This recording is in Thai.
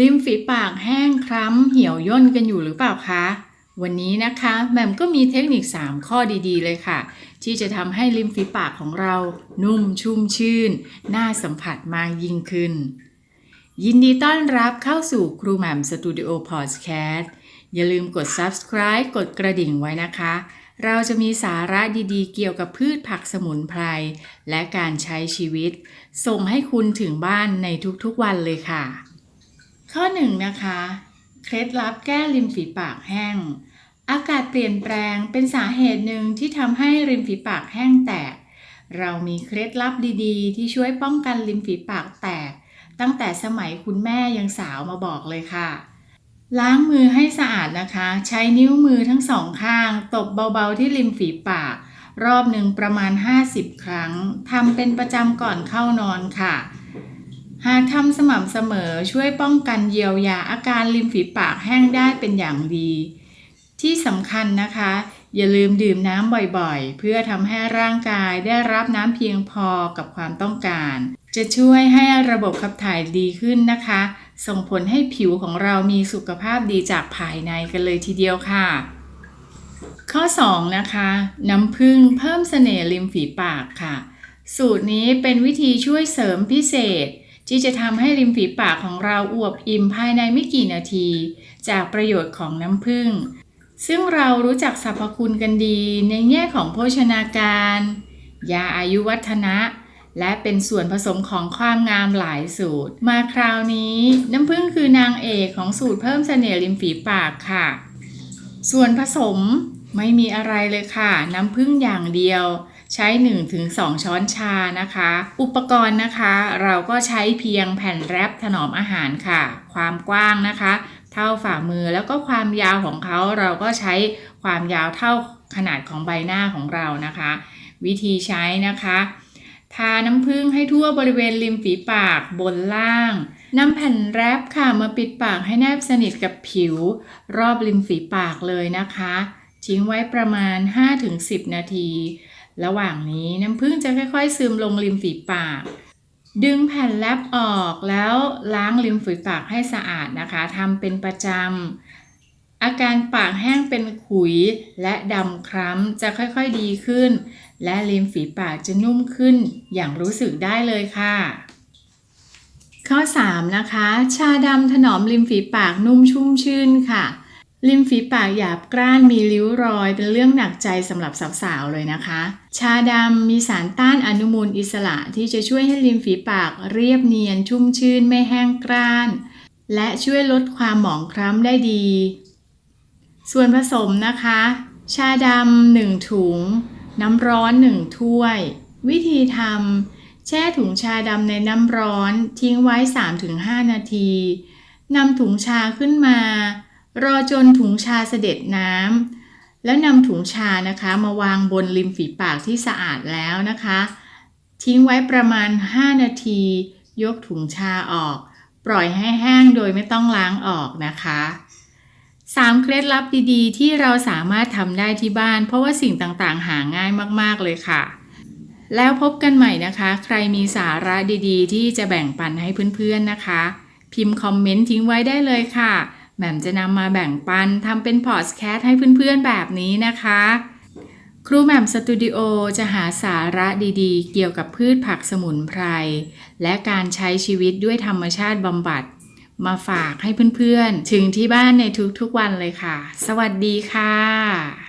ริมฝีปากแห้งคล้ำเหี่ยวย่นกันอยู่หรือเปล่าคะ วันนี้นะคะแหม่มก็มีเทคนิค 3 ข้อดีๆเลยค่ะ ที่จะทำให้ริมฝีปากของเรา นุ่มชุ่มชื่น น่าสัมผัสมากยิ่งขึ้น ยินดีต้อนรับเข้าสู่ครูแหม่มสตูดิโอพอดแคสต์อย่าลืมกด subscribe กดกระดิ่งไว้นะคะ เราจะมีสาระดีๆ เกี่ยวกับพืชผักสมุนไพร และการใช้ชีวิต ส่งให้คุณถึงบ้านในทุกๆวันเลยค่ะ ข้อหนึ่งนะคะ เคล็ดลับแก้ริมฝีปากแห้ง อากาศเปลี่ยนแปลงเป็นสาเหตุหนึ่งที่ทำให้ริมฝีปากแห้งแตก เรามีเคล็ดลับดีๆ ที่ช่วยป้องกันริมฝีปากแตก ตั้งแต่สมัยคุณแม่ยังสาวมาบอกเลยค่ะ ล้างมือให้สะอาดนะคะ ใช้นิ้วมือทั้งสองข้าง ตบเบาๆที่ริมฝีปาก รอบหนึ่งประมาณ 50 ครั้งทำเป็นประจำก่อนเข้านอนค่ะ หากทำสม่ำเสมอช่วยป้องกันเยียวยาอาการริมฝีปากแห้งได้เป็นอย่างดี ที่สำคัญนะคะ อย่าลืมดื่มน้ำบ่อยๆ เพื่อทำให้ร่างกายได้รับน้ำเพียงพอกับความต้องการ จะช่วยให้ระบบขับถ่ายดีขึ้นนะคะ ส่งผลให้ผิวของเรามีสุขภาพดีจากภายในกันเลยทีเดียวค่ะ ข้อ 2 นะคะ น้ำผึ้งเพิ่มเสน่ห์ริมฝีปากค่ะ สูตรนี้เป็นวิธีช่วยเสริมพิเศษ ที่จะทำให้ริมฝีปากของเราอวบอิ่มภายในไม่กี่นาที จากประโยชน์ของน้ำผึ้งซึ่งเรารู้จักสรรพคุณกันดีในแง่ของโภชนาการ ยาอายุวัฒนะ และเป็นส่วนผสมของความงามหลายสูตร มาคราวนี้น้ำผึ้งคือนางเอกของสูตรเพิ่มเสน่ห์ริมฝีปากค่ะ ส่วนผสมไม่มีอะไรเลยค่ะ น้ำผึ้งอย่างเดียว ใช้ 1-2 ช้อนชานะคะ อุปกรณ์นะคะ เราก็ใช้เพียงแผ่นแรปถนอมอาหารค่ะ ความกว้างนะคะ เท่าฝ่ามือแล้วก็ความยาวของเขาเราก็ใช้ความยาวเท่าขนาดของใบหน้าของเรานะคะ วิธีใช้นะคะทาน้ำผึ้งให้ทั่วบริเวณริมฝีปากบนล่างนำแผ่นแรปค่ะมาปิดปากให้แนบสนิทกับผิว รอบริมฝีปากเลยนะคะ ทิ้งไว้ประมาณ 5-10 นาที ระหว่างนี้น้ำผึ้งจะค่อยๆ ซึมลงริมฝีปาก ดึงแผ่นแรปออกแล้วล้างริมฝีปากให้สะอาดนะคะทำเป็นประจำ อาการปากแห้งเป็นขุยและดำคล้ำจะค่อยๆดีขึ้น และริมฝีปากจะนุ่มขึ้นอย่างรู้สึกได้เลยค่ะ ข้อ 3 นะคะ ชาดำถนอมริมฝีปากนุ่มชุ่มชื่นค่ะ ริมฝีปากหยาบกร้านมีริ้วรอยเป็นเรื่องหนักใจสำหรับสาวๆเลยนะคะ ชาดำมีสารต้านอนุมูลอิสระที่จะช่วยให้ริมฝีปากเรียบเนียนชุ่มชื่นไม่แห้งกร้าน และช่วยลดความหมองคล้ำได้ดี ส่วนผสมนะคะ ชาดำหนึ่งถุง น้ำร้อนหนึ่งถ้วย วิธีทำแช่ถุงชาดำในน้ำร้อนทิ้งไว้ 3-5 นาทีนำถุงชาขึ้นมา รอจนถุงชาเสด็จน้ำแล้วนำถุงชานะคะมาวางบนริมฝีปากที่สะอาดแล้วนะคะ ทิ้งไว้ประมาณ 5 นาที ยกถุงชาออก ปล่อยให้แห้งโดยไม่ต้องล้างออกนะคะ3เคล็ดลับดีๆ ที่เราสามารถทำได้ที่บ้าน เพราะว่าสิ่งต่างๆ หาง่ายมากๆเลยค่ะ แล้วพบกันใหม่นะคะ ใครมีสาระดีๆ ที่จะแบ่งปันให้เพื่อนๆนะคะ พิมพ์คอมเมนต์ทิ้งไว้ได้เลยค่ะ แหม่มจะนำมาแบ่งปันทำเป็นพอดแคสต์ให้เพื่อนๆแบบนี้นะคะ ครูแหม่มสตูดิโอจะหาสาระดีๆ เกี่ยวกับพืชผักสมุนไพร และการใช้ชีวิตด้วยธรรมชาติบำบัด มาฝากให้เพื่อนๆ ถึงที่บ้านในทุกๆวันเลยค่ะ สวัสดีค่ะ